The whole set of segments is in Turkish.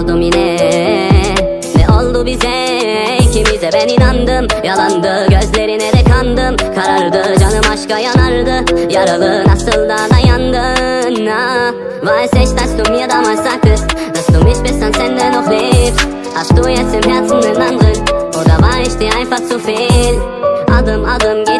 Sordum yine. Ne oldu bize? İkimize ben inandım. Yalandı gözlerine de kandım. Karardı canım aşka yanardı. Yaralı nasıl da dayandın? Ah. Weiß ich, dass du mir damals sagtest Dass du mich bis ans noch liebst Hast du jetzt im Herzen einen anderen Oder war ich dir einfach zu viel Adım adım gittin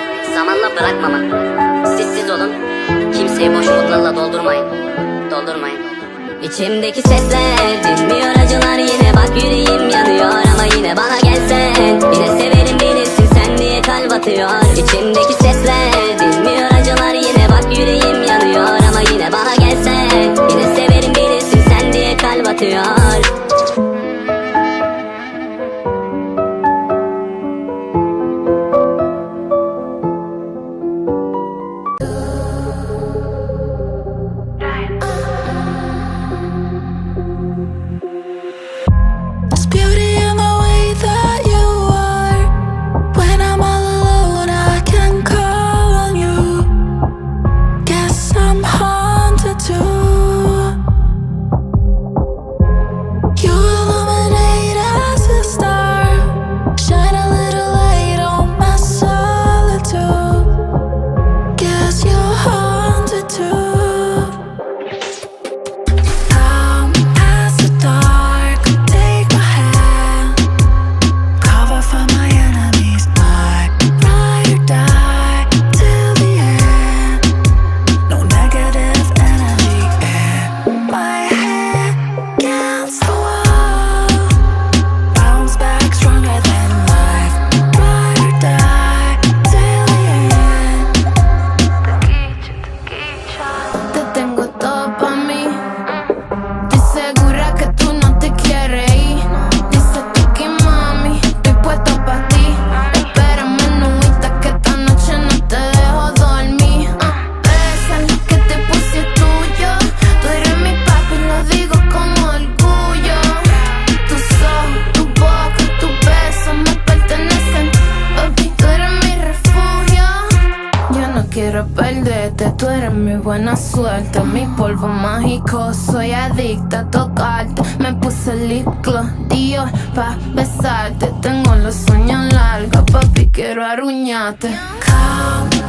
zamanla bırakmamak. Siz siz olun, kimseyi boş umutlarla doldurmayın, doldurmayın. İçimdeki sesler dinmiyor acılar yine quiero perderte, tú eres mi buena suerte, mi polvo mágico, soy adicta a tocarte. Me puse lip gloss, Dior, pa' besarte. Tengo los sueños largos, papi, quiero arruñarte. Come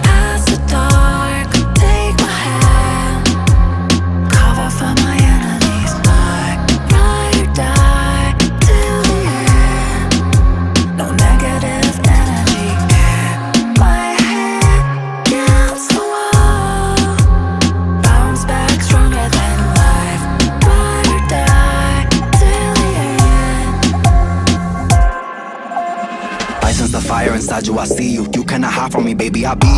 inside you, I see you. You cannot hide from me, baby, I be.